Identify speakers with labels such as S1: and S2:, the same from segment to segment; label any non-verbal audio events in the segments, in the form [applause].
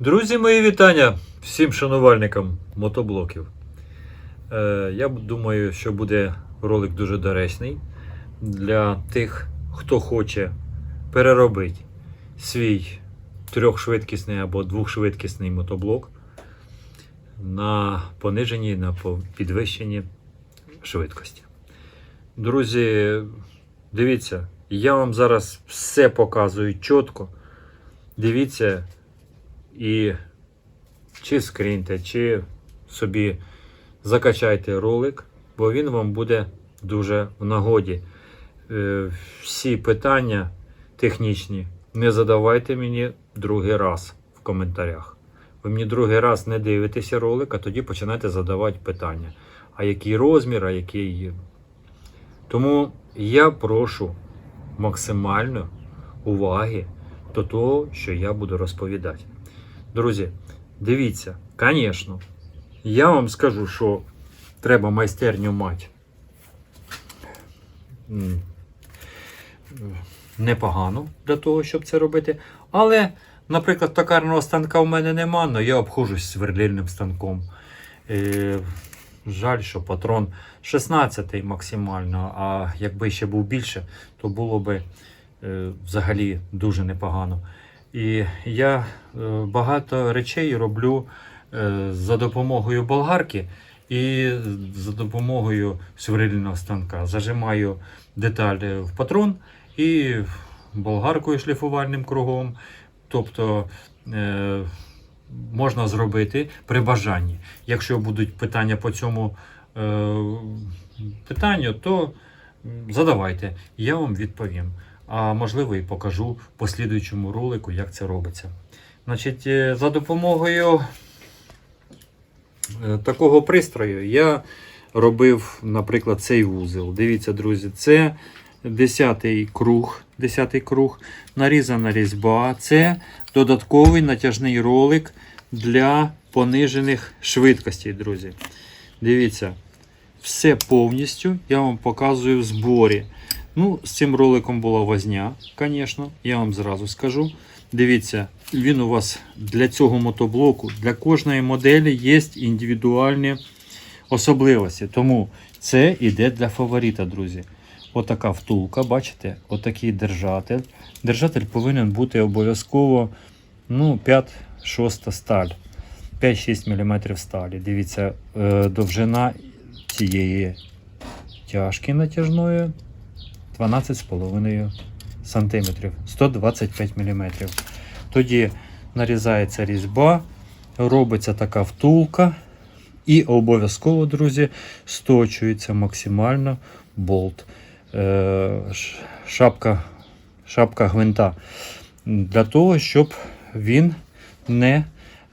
S1: Друзі, мої вітання всім шанувальникам мотоблоків. Е, я думаю, що буде ролик дуже доречний для тих, хто хоче переробити свій трьохшвидкісний або двохшвидкісний мотоблок на пониженні, на підвищенні швидкості. Друзі, дивіться, я вам зараз все показую чітко. Дивіться і чи скриньте, чи собі закачайте ролик, бо він вам буде дуже в нагоді. Е, Всі питання технічні не задавайте мені другий раз в коментарях. Ви мені другий раз не дивитеся ролик, а тоді починаєте задавати питання. А який розмір, а який. Тому я прошу максимально уваги до того, що я буду розповідати. Друзі, дивіться, звісно, я вам скажу, що треба майстерню мати. Непогано для того, щоб це робити. Але, наприклад, токарного станка в мене нема, але я обходжусь сверлильним станком. Е, жаль, що патрон 16 максимально, а якби ще був більше, то було би е, взагалі дуже непогано. І я е, багато речей роблю е, за допомогою болгарки і за допомогою сверлильного станка. Зажимаю деталі в патрон і болгаркою шліфувальним кругом. Тобто е, можна зробити при бажанні. Якщо будуть питання по цьому питанню, то задавайте, я вам відповім. А можливо і покажу в послідуючому ролику, як це робиться. Значить, е, за допомогою е, такого пристрою я робив, наприклад, цей вузол. Дивіться, друзі, це 10 круг, 10 круг, нарізана різьба. Це додатковий натяжний ролик для понижених швидкостей, друзі. Дивіться, все повністю я вам показую в зборі. Ну, з цим роликом була возня, звісно, я вам зразу скажу. Дивіться, він у вас для цього мотоблоку, для кожної моделі є індивідуальні особливості. Тому це йде для фаворита, друзі. Отака втулка, бачите, отакий держатель. Держатель повинен бути обов'язково ну, 5-6 сталь. 5-6 мм сталі. Дивіться, е, довжина цієї тяжки натяжної 12,5 см, 125 мм. Тоді нарізається різьба, робиться така втулка, і обов'язково, друзі, сточується максимально болт. Е, Шапка, шапка гвинта. Для того, щоб він не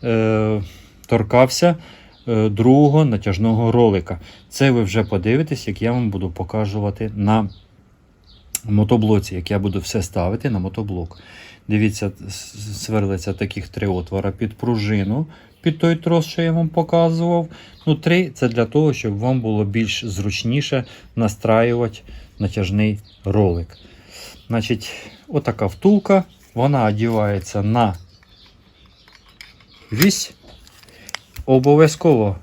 S1: е, торкався е, другого натяжного ролика. Це ви вже подивитесь, як я вам буду показувати на мотоблоці, як я буду все ставити на мотоблок. Дивіться, сверлиться таких три отвора під пружину, під той трос, що я вам показував. Ну, три це для того, щоб вам було більш зручніше настраювати натяжний ролик. Значить, отака втулка, вона одівається на вісь. Обов'язково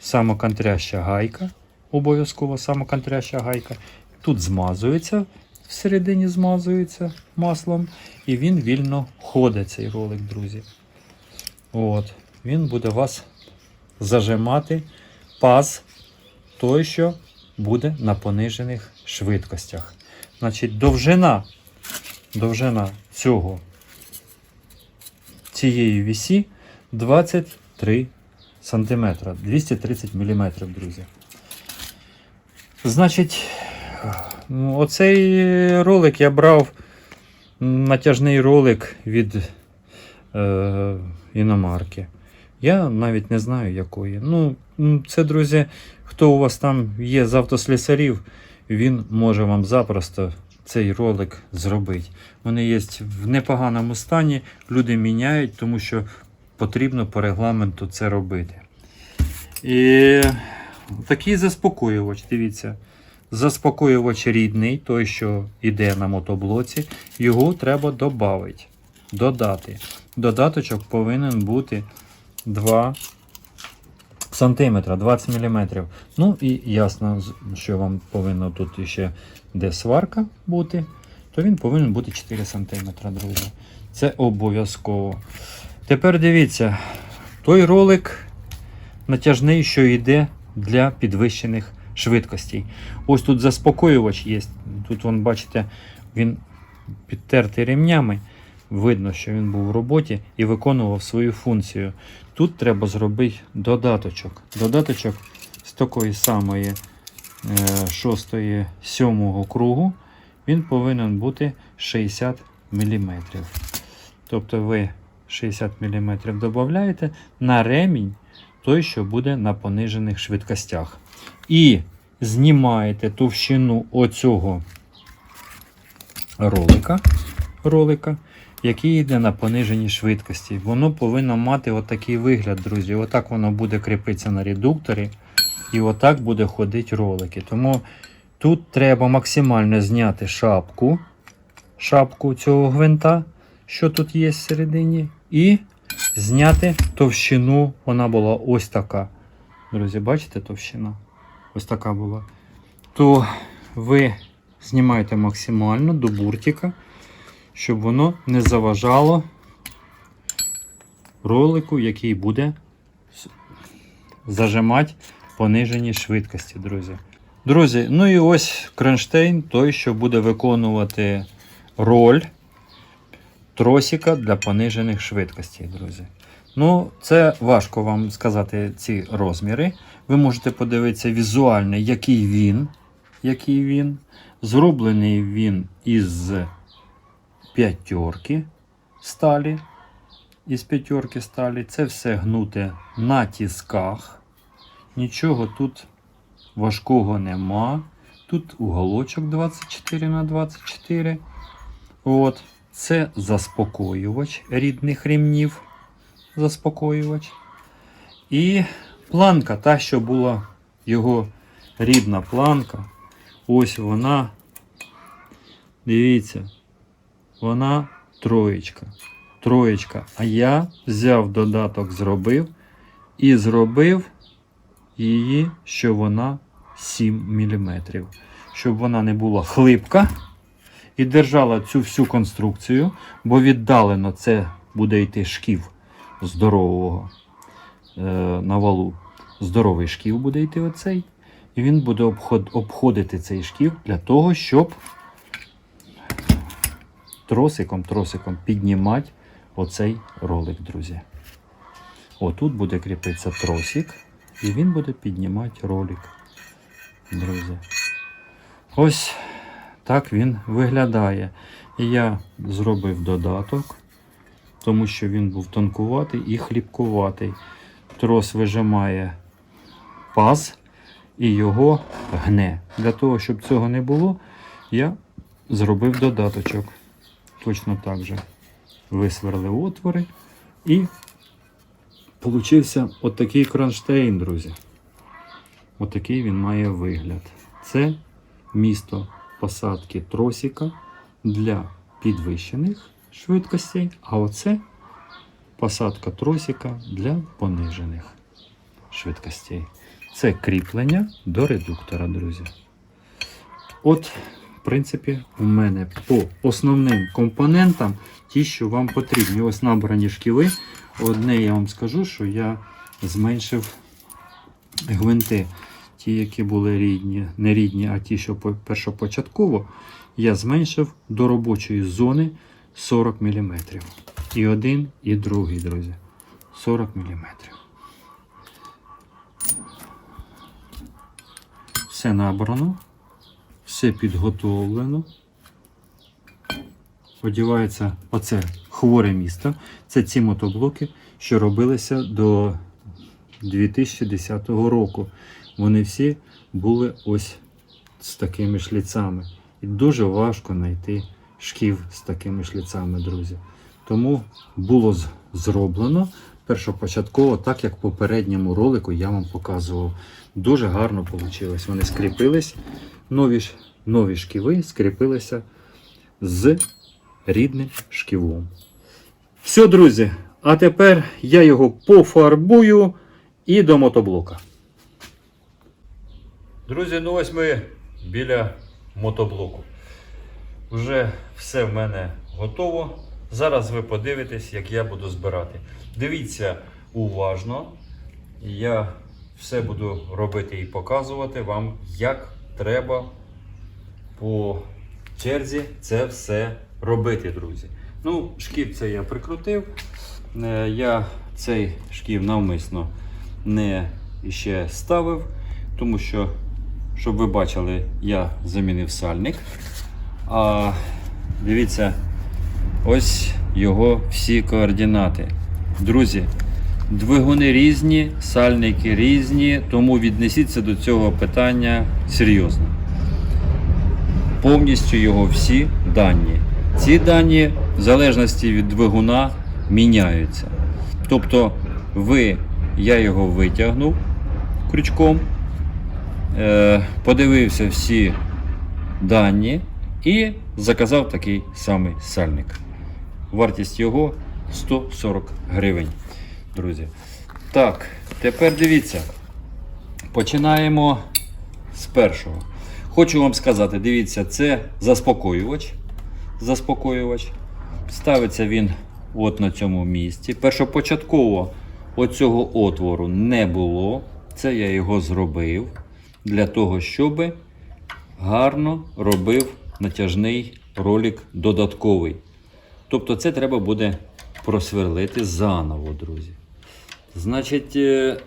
S1: самоконтряща гайка. Обов'язково самоконтряща гайка. Тут змазується, всередині змазується маслом, і він вільно ходить, цей ролик, друзі. От. Він буде вас зажимати паз той, що буде на понижених швидкостях. Значить, довжина, довжина цього цієї вісі 23 см, 230 мм, друзі. Значить, оцей ролик я брав натяжний ролик від е, іномарки. Я навіть не знаю якої. Ну, це, друзі, хто у вас там є з автослісарів, він може вам запросто цей ролик зробити. Вони є в непоганому стані, люди міняють, тому що потрібно по регламенту це робити. І такий заспокоювач, дивіться. Заспокоювач рідний, той, що йде на мотоблоці, його треба додати. додати. Додаточок повинен бути 2 сантиметра, 20 мм. Ну і ясно, що вам повинно тут ще де сварка бути, то він повинен бути 4 см, друзі. Це обов'язково. Тепер дивіться, той ролик натяжний, що йде для підвищених швидкостей. Ось тут заспокоювач є. Тут, вон, бачите, він підтертий ремнями. Видно, що він був в роботі і виконував свою функцію. Тут треба зробити додаточок. Додаточок з такої самої 6 7 кругу. Він повинен бути 60 мм. Тобто ви 60 мм додаєте на ремінь той, що буде на понижених швидкостях. І знімаєте товщину оцього ролика, ролика який йде на пониженій швидкості. Воно повинно мати отакий вигляд, друзі. Отак воно буде кріпитися на редукторі. І отак буде ходити ролики. Тому тут треба максимально зняти шапку, шапку цього гвинта, що тут є всередині, і зняти товщину. Вона була ось така. Друзі, бачите товщина? Ось така була. То ви знімаєте максимально до буртика, щоб воно не заважало ролику, який буде зажимати понижені швидкості, друзі. Друзі, ну і ось кронштейн, той, що буде виконувати роль тросика для понижених швидкостей, друзі. Ну, це важко вам сказати ці розміри. Ви можете подивитися візуально, який він. Який він. Зроблений він із п'ятерки сталі. Із п'ятерки сталі. Це все гнуте на тісках. Нічого тут важкого нема. Тут уголочок 24 на 24. От. Це заспокоювач рідних ремнів. Заспокоювач. І планка, та, що була його рідна планка. Ось вона. Дивіться, вона троєчка. Троєчка. А я взяв додаток, зробив і зробив її, що вона 7 мм. Щоб вона не була хлипка і держала цю всю конструкцію, бо віддалено це буде йти шків здорового е, на валу. Здоровий шків буде йти оцей. І він буде обход, обходити цей шків для того, щоб тросиком, тросиком піднімати оцей ролик, друзі. Отут буде кріпитися тросик, і він буде піднімати ролик, друзі. Ось так він виглядає. І я зробив додаток, тому що він був тонкуватий і хлібкуватий. Трос вижимає паз і його гне. Для того, щоб цього не було, я зробив додаточок. Точно так же висверлив отвори і получився отакий кронштейн, друзі. Отакий він має вигляд. Це місто посадки тросика для підвищених швидкостей, а оце посадка тросика для понижених швидкостей. Це кріплення до редуктора, друзі. От, в принципі, у мене по основним компонентам ті, що вам потрібні. Ось набрані шківи. Одне я вам скажу, що я зменшив гвинти. Ті, які були рідні, не рідні, а ті, що першопочатково, я зменшив до робочої зони 40 мм. І один, і другий, друзі. 40 мм. Все набрано, все підготовлено. Одівається оце хворе місто. Це ці мотоблоки, що робилися до 2010 року. Вони всі були ось з такими шліцами. І дуже важко знайти шків з такими шліцами, друзі. Тому було зроблено першопочатково, так як в попередньому ролику я вам показував. Дуже гарно вийшло. Вони скріпились, нові, нові шківи скріпилися з рідним шківом. Все, друзі. А тепер я його пофарбую і до мотоблока. Друзі, ну ось ми біля мотоблоку. Вже все в мене готово. Зараз ви подивитесь, як я буду збирати. Дивіться уважно. Я все буду робити і показувати вам, як треба по черзі це все робити, друзі. Ну, шків це я прикрутив. Е, Я цей шків навмисно не ще ставив, тому що, щоб ви бачили, я замінив сальник. А дивіться, ось його всі координати. Друзі, двигуни різні, сальники різні, тому віднесіться до цього питання серйозно. Повністю його всі дані. Ці дані, в залежності від двигуна, міняються. Тобто, ви, я його витягнув крючком, е, подивився всі дані і заказав такий самий сальник. Вартість його 140 гривень, друзі. Так, тепер дивіться. Починаємо з першого. Хочу вам сказати, дивіться, це заспокоювач. Заспокоювач. Ставиться він от на цьому місці. Першопочатково оцього отвору не було. Це я його зробив для того, щоб гарно робив натяжний ролик додатковий. Тобто це треба буде просверлити заново, друзі. Значить, е,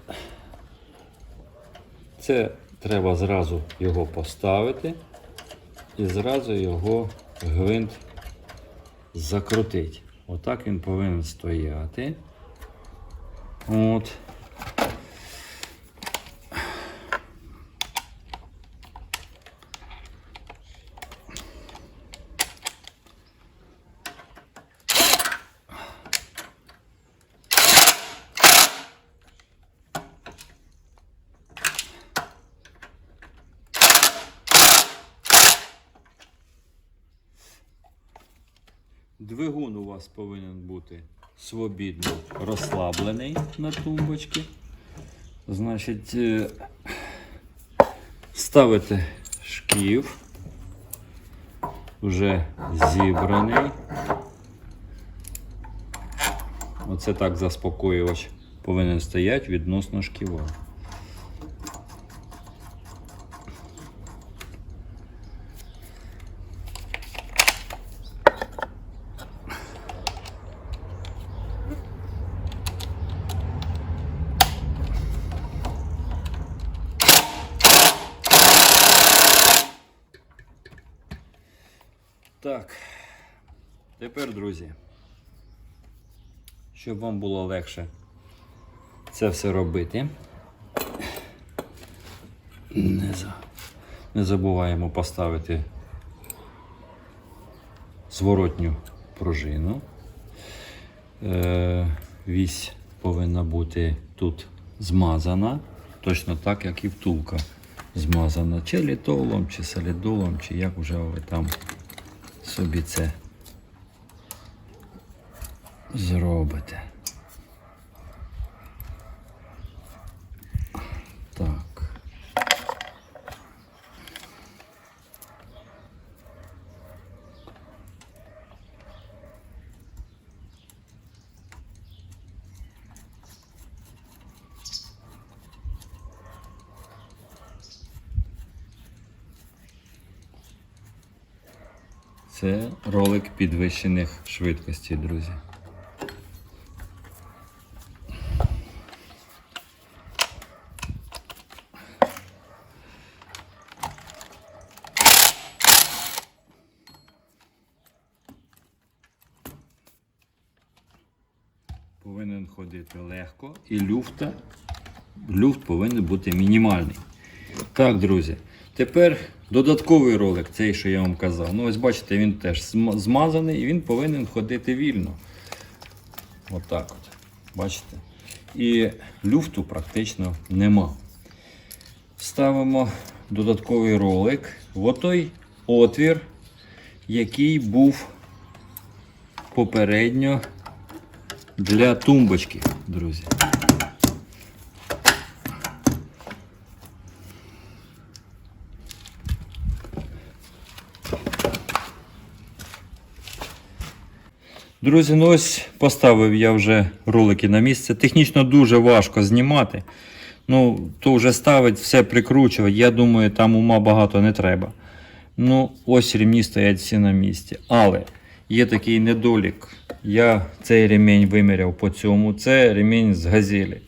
S1: це треба зразу його поставити і зразу його гвинт закрутити. Отак він повинен стояти. От. Двигун у вас повинен бути свобідно розслаблений на тумбочці. Значить, е, ставите шків, вже зібраний. Оце так заспокоювач повинен стояти відносно шківа. Так, тепер, друзі, щоб вам було легше це все робити, не, за... не забуваємо поставити зворотню пружину. Е, вісь повинна бути тут змазана, точно так, як і втулка змазана, чи літолом, чи солідолом, чи як вже ви там собі це зробите. Так. Це ролик підвищених швидкостей, друзі. Повинен ходити легко і люфта, люфт повинен бути мінімальний. Так, друзі. Тепер додатковий ролик, цей, що я вам казав. Ну, ось бачите, він теж змазаний і він повинен ходити вільно. Отак от. Бачите? І люфту практично нема. Ставимо додатковий ролик в отой отвір, який був попередньо для тумбочки, друзі. Друзі, ну ось поставив я вже ролики на місце. Технічно дуже важко знімати. Ну, то вже ставить, все прикручувати. Я думаю, там ума багато не треба. Ну, ось ремні стоять всі на місці. Але є такий недолік. Я цей ремінь виміряв по цьому. Це ремінь з газелі.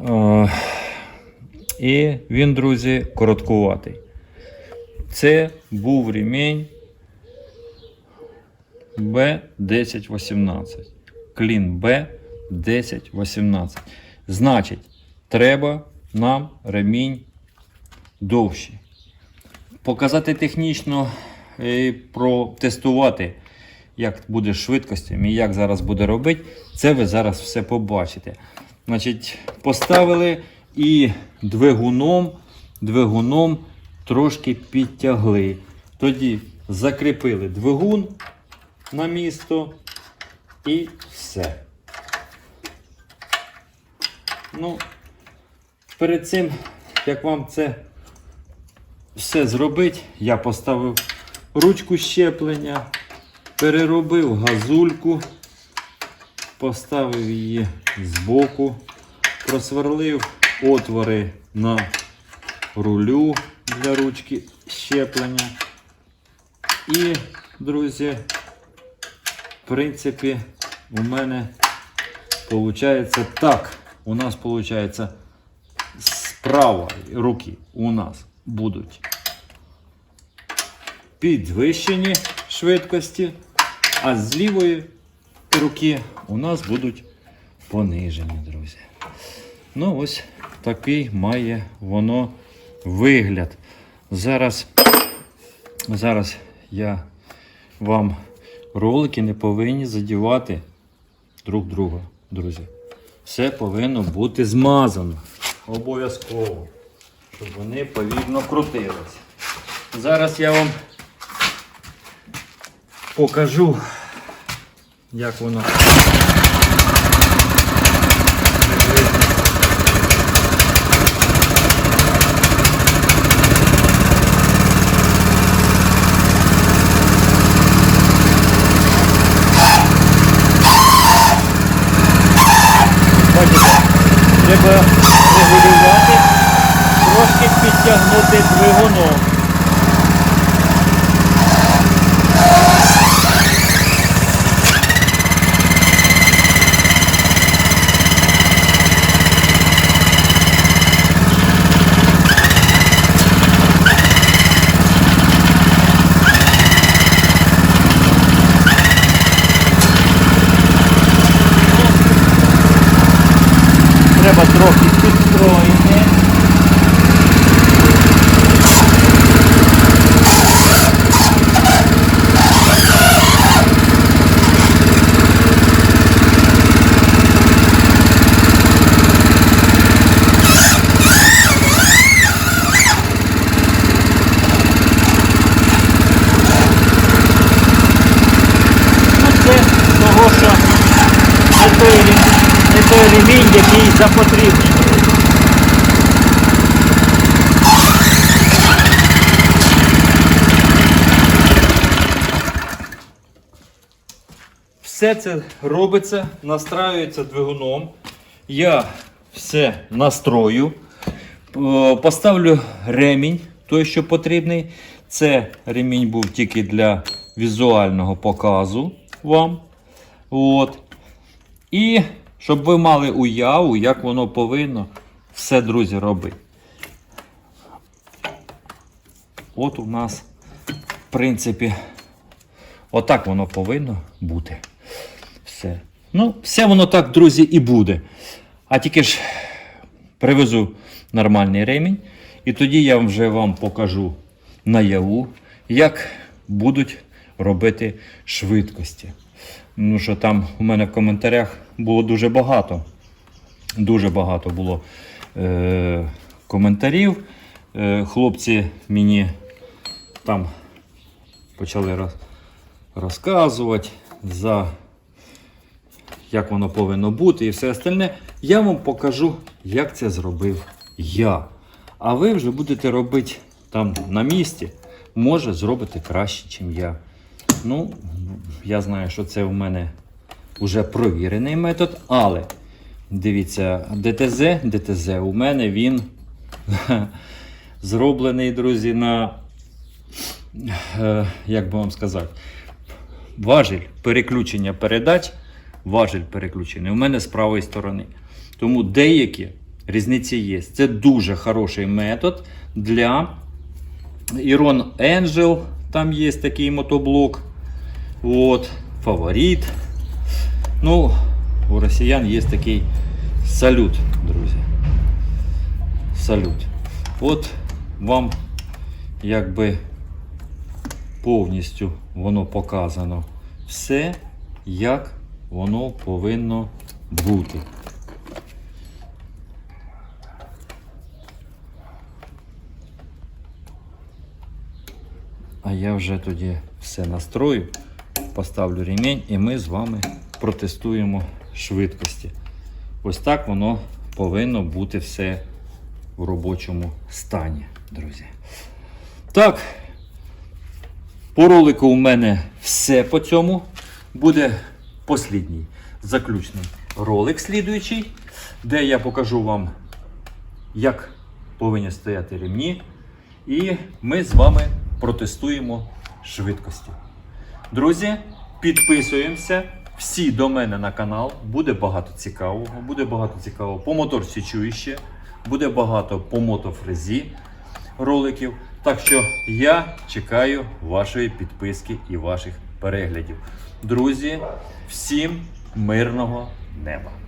S1: Е, і він, друзі, короткуватий. Це був ремінь Б1018. Клін Б1018. Значить, треба нам ремінь довший. Показати технічно і протестувати, як буде швидкостю і як зараз буде робити, це ви зараз все побачите. Значить, поставили і двигуном, двигуном трошки підтягли. Тоді закріпили двигун на місто і все. Ну, перед цим, як вам це все зробити, я поставив ручку щеплення, переробив газульку, поставив її збоку, просверлив отвори на рулю для ручки щеплення. І, друзі, в принципі, у мене виходить так. У нас виходить з правої руки у нас будуть підвищені швидкості, а з лівої руки у нас будуть понижені, друзі. Ну, ось такий має воно вигляд. Зараз, зараз я вам ролики не повинні задівати друг друга, друзі. Все повинно бути змазано. Обов'язково. Щоб вони повільно крутилися. Зараз я вам покажу, як воно. Бачите, треба регулювати, трошки підтягнути двигуном. Треба трохи підстроїти. Ну, це того, що не той, рем- не ремінь, який запотрібний. Все це робиться, настраюється двигуном. Я все настрою. Поставлю ремінь, той, що потрібний. Це ремінь був тільки для візуального показу вам. От. І щоб ви мали уяву, як воно повинно все, друзі, робити. От у нас, в принципі, отак воно повинно бути. Все. Ну, все воно так, друзі, і буде. А тільки ж привезу нормальний ремінь, і тоді я вже вам покажу наяву, як будуть робити швидкості. Ну що там у мене в коментарях було дуже багато. Дуже багато було е- коментарів. Е- хлопці мені там почали роз- розказувати за як воно повинно бути і все остальне, я вам покажу, як це зробив я. А ви вже будете робити там на місці, може зробити краще, ніж я. Ну, я знаю, що це в мене вже провірений метод, але дивіться, ДТЗ, ДТЗ у мене він [laughs] зроблений, друзі, на, е, як би вам сказати, важіль переключення передач, важіль переключення у мене з правої сторони. Тому деякі різниці є. Це дуже хороший метод для Iron Angel, там є такий мотоблок. От, фаворит. Ну, у росіян є такий салют, друзі. Салют. От вам якби повністю воно показано все, як воно повинно бути. А я вже тоді все настрою, поставлю ремінь і ми з вами протестуємо швидкості. Ось так воно повинно бути все в робочому стані, друзі. Так, по ролику у мене все по цьому. Буде послідній заключний ролик слідуючий, де я покажу вам, як повинні стояти ремні. І ми з вами протестуємо швидкості. Друзі, підписуємося. Всі до мене на канал. Буде багато цікавого. Буде багато цікавого по моторці чующе, буде багато по мотофрезі роликів. Так що я чекаю вашої підписки і ваших переглядів. Друзі, всім мирного неба!